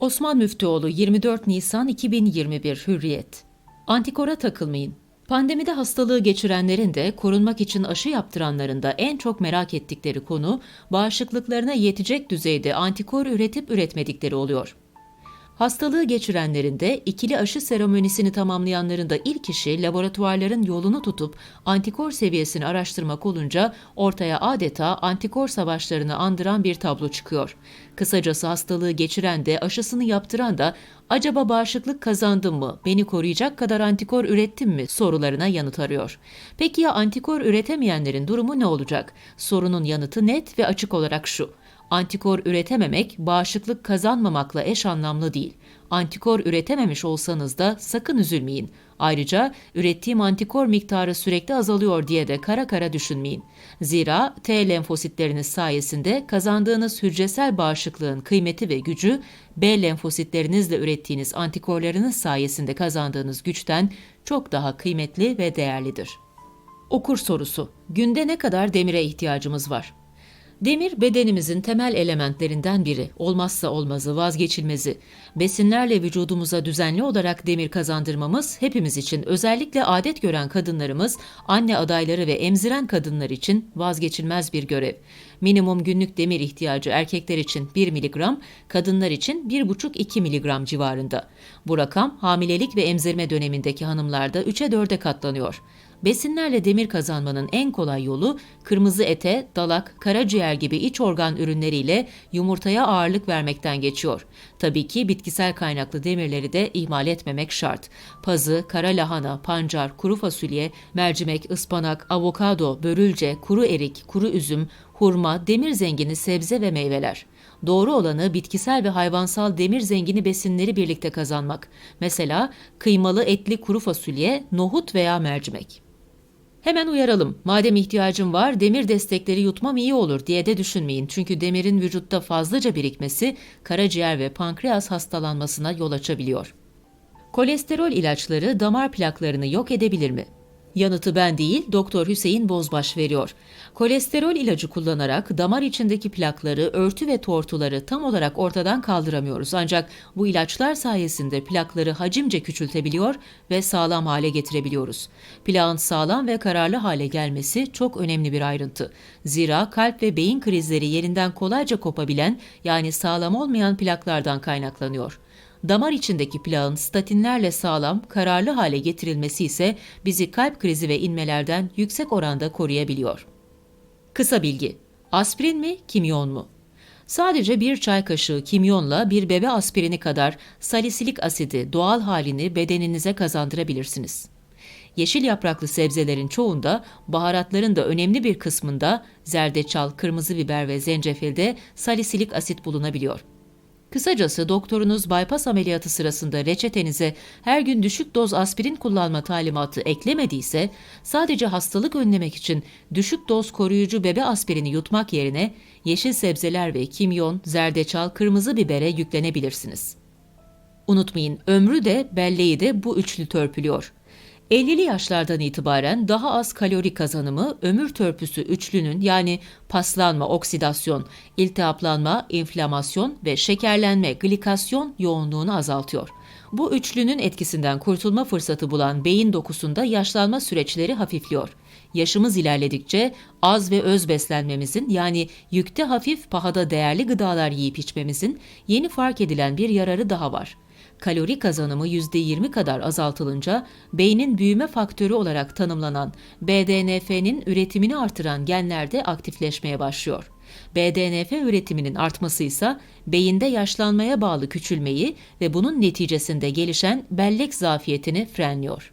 Osman Müftüoğlu 24 Nisan 2021 Hürriyet Antikora takılmayın. Pandemide hastalığı geçirenlerin de korunmak için aşı yaptıranların da en çok merak ettikleri konu bağışıklıklarına yetecek düzeyde antikor üretip üretmedikleri oluyor. Hastalığı geçirenlerin de ikili aşı seremonisini tamamlayanların da ilk işi laboratuvarların yolunu tutup antikor seviyesini araştırmak olunca ortaya adeta antikor savaşlarını andıran bir tablo çıkıyor. Kısacası hastalığı geçiren de aşısını yaptıran da acaba bağışıklık kazandım mı, beni koruyacak kadar antikor ürettim mi sorularına yanıt arıyor. Peki ya antikor üretemeyenlerin durumu ne olacak? Sorunun yanıtı net ve açık olarak şu. Antikor üretememek bağışıklık kazanmamakla eş anlamlı değil. Antikor üretememiş olsanız da sakın üzülmeyin. Ayrıca ürettiğim antikor miktarı sürekli azalıyor diye de kara kara düşünmeyin. Zira T lenfositleriniz sayesinde kazandığınız hücresel bağışıklığın kıymeti ve gücü B lenfositlerinizle ürettiğiniz antikorlarınız sayesinde kazandığınız güçten çok daha kıymetli ve değerlidir. Okur sorusu. Günde ne kadar demire ihtiyacımız var? Demir bedenimizin temel elementlerinden biri, olmazsa olmazı, vazgeçilmezi. Besinlerle vücudumuza düzenli olarak demir kazandırmamız hepimiz için, özellikle adet gören kadınlarımız, anne adayları ve emziren kadınlar için vazgeçilmez bir görev. Minimum günlük demir ihtiyacı erkekler için 1 mg, kadınlar için 1,5-2 mg civarında. Bu rakam hamilelik ve emzirme dönemindeki hanımlarda 3'e 4'e katlanıyor. Besinlerle demir kazanmanın en kolay yolu kırmızı ete, dalak, karaciğer gibi iç organ ürünleriyle yumurtaya ağırlık vermekten geçiyor. Tabii ki bitkisel kaynaklı demirleri de ihmal etmemek şart. Pazı, kara lahana, pancar, kuru fasulye, mercimek, ıspanak, avokado, börülce, kuru erik, kuru üzüm, hurma, demir zengini sebze ve meyveler. Doğru olanı bitkisel ve hayvansal demir zengini besinleri birlikte kazanmak. Mesela kıymalı etli kuru fasulye, nohut veya mercimek. Hemen uyaralım. Madem ihtiyacım var, demir destekleri yutmam iyi olur diye de düşünmeyin. Çünkü demirin vücutta fazlaca birikmesi karaciğer ve pankreas hastalanmasına yol açabiliyor. Kolesterol ilaçları damar plaklarını yok edebilir mi? Yanıtı ben değil, Doktor Hüseyin Bozbaş veriyor. Kolesterol ilacı kullanarak damar içindeki plakları, örtü ve tortuları tam olarak ortadan kaldıramıyoruz. Ancak bu ilaçlar sayesinde plakları hacimce küçültebiliyor ve sağlam hale getirebiliyoruz. Plağın sağlam ve kararlı hale gelmesi çok önemli bir ayrıntı. Zira kalp ve beyin krizleri yerinden kolayca kopabilen yani sağlam olmayan plaklardan kaynaklanıyor. Damar içindeki plağın statinlerle sağlam, kararlı hale getirilmesi ise bizi kalp krizi ve inmelerden yüksek oranda koruyabiliyor. Kısa bilgi. Aspirin mi, kimyon mu? Sadece bir çay kaşığı kimyonla bir bebe aspirini kadar salisilik asidi doğal halini bedeninize kazandırabilirsiniz. Yeşil yapraklı sebzelerin çoğunda, baharatların da önemli bir kısmında zerdeçal, kırmızı biber ve zencefilde salisilik asit bulunabiliyor. Kısacası doktorunuz bypass ameliyatı sırasında reçetenize her gün düşük doz aspirin kullanma talimatı eklemediyse, sadece hastalık önlemek için düşük doz koruyucu bebe aspirini yutmak yerine yeşil sebzeler ve kimyon, zerdeçal, kırmızı bibere yüklenebilirsiniz. Unutmayın, ömrü de belleği de bu üçlü törpülüyor. 50'li yaşlardan itibaren daha az kalori kazanımı ömür törpüsü üçlünün yani paslanma, oksidasyon, iltihaplanma, inflamasyon ve şekerlenme, glikasyon yoğunluğunu azaltıyor. Bu üçlünün etkisinden kurtulma fırsatı bulan beyin dokusunda yaşlanma süreçleri hafifliyor. Yaşımız ilerledikçe az ve öz beslenmemizin yani yükte hafif pahada değerli gıdalar yiyip içmemizin yeni fark edilen bir yararı daha var kalori kazanımı %20 kadar azaltılınca beynin büyüme faktörü olarak tanımlanan BDNF'nin üretimini artıran genler de aktifleşmeye başlıyor. BDNF üretiminin artması ise beyinde yaşlanmaya bağlı küçülmeyi ve bunun neticesinde gelişen bellek zafiyetini frenliyor.